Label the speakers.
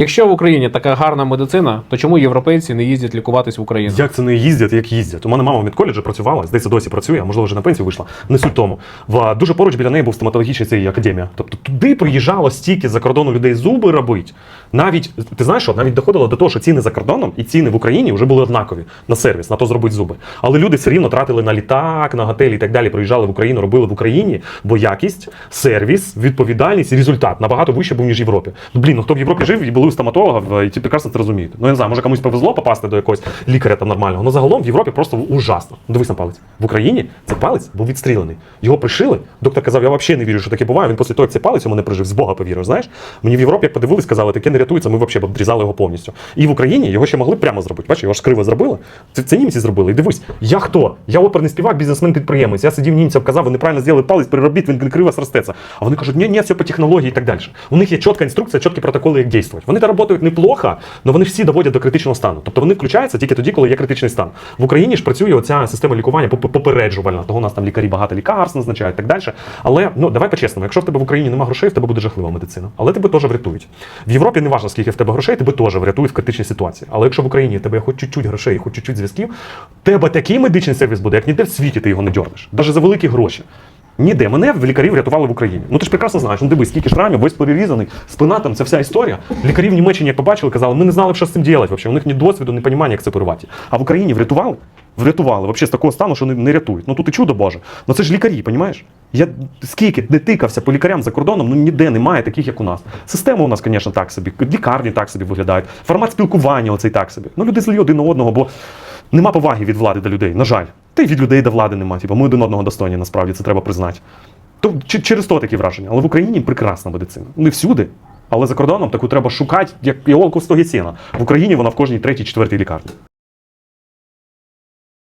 Speaker 1: Якщо в Україні така гарна медицина, то чому європейці не їздять лікуватись в Україну?
Speaker 2: Як це не їздять, як їздять? У мене мама в медколеджі працювала, здається, досі працює, а можливо, вже на пенсію вийшла. Не суть тому. В дуже поруч біля неї був стоматологічний цей академія. Тобто туди приїжджало стільки за кордону людей зуби робити. Навіть ти знаєш, що навіть доходило до того, що ціни за кордоном і ціни в Україні вже були однакові на сервіс, на то зробити зуби. Але люди все рівно тратили на літак, на готелі і так далі. Приїжджали в Україну, робили в Україні, бо якість, сервіс, відповідальність і результат набагато вище був ніж в Європі. Ну, блін, ну хто в Європі жив і були у стоматолога, і ті прекрасно це розуміють. Ну я не знаю, може комусь повезло попасти до якогось лікаря там нормального. Ну загалом в Європі просто ужасно. Ну, Дивись на палець. В Україні цей палець був відстрілений. Його пришили. Доктор казав, я взагалі не вірю, що таке буває. Він після того, як цей палець у мене прижив, з Бога повірив. Знаєш, мені в Європі як подивились, сказали, таке не рятується, ми взагалі обрізали його повністю. І в Україні його ще могли прямо зробити. Бачиш, його ж криво зробили. Це, це німці зробили. І дивись, я хто? Я оперний співак, бізнесмен-підприємець. Я сидів німцям, казав, ви неправильно зробили палець, переробіть, він криво сростеться. А вони кажуть, ні, ні, все по технології і так далі. У них є чітка інструкція, чіткі протоколи, як дійствувати. Вони та працюють неплохо, але вони всі доводять до критичного стану. Тобто вони включаються тільки тоді, коли є критичний стан. В Україні ж працює оця система лікування поп- попереджувальна. Того у нас там лікарі багато лікарств назначають так далі. Але ну давай по-чесному, якщо в тебе в Україні немає грошей, в тебе буде жахлива медицина. Але тебе теж врятують. В Європі не важливо, скільки в тебе грошей, тебе теж врятують в критичній ситуації. Але якщо в Україні в тебе хоч чуть-чуть грошей, хоч чуть-чуть зв'язків, тебе такий медичний сервіс буде, як ніде в світі ти його не дьорнеш. Навіть за великі гроші. Ніде мене в лікарів врятували в Україні. Ну ти ж прекрасно знаєш. Ну дивись, скільки шрамів, весь перерізаний, спина там, це вся історія. Лікарі в Німеччині як побачили, казали, ми не знали, що з цим робити. Вообще. У них ні досвіду, ні розуміння, як це оперувати. А в Україні врятували? Врятували вообще з такого стану, що не, не рятують. Ну тут і чудо Боже. Ну це ж лікарі, понімаєш? Я скільки не тикався по лікарям за кордоном, ну ніде немає таких, як у нас. Система у нас, звісно, так собі, лікарні так собі виглядають, формат спілкування оцей так собі. Ну люди злі один на одного, бо нема поваги від влади до людей, на жаль. Та й від людей до влади немає. Типу, ми один одного достойні, насправді це треба признати. То через то такі враження. Але в Україні прекрасна медицина. Не всюди. Але за кордоном таку треба шукати, як іолку в. В Україні вона в кожній третій, четвертій лікарні.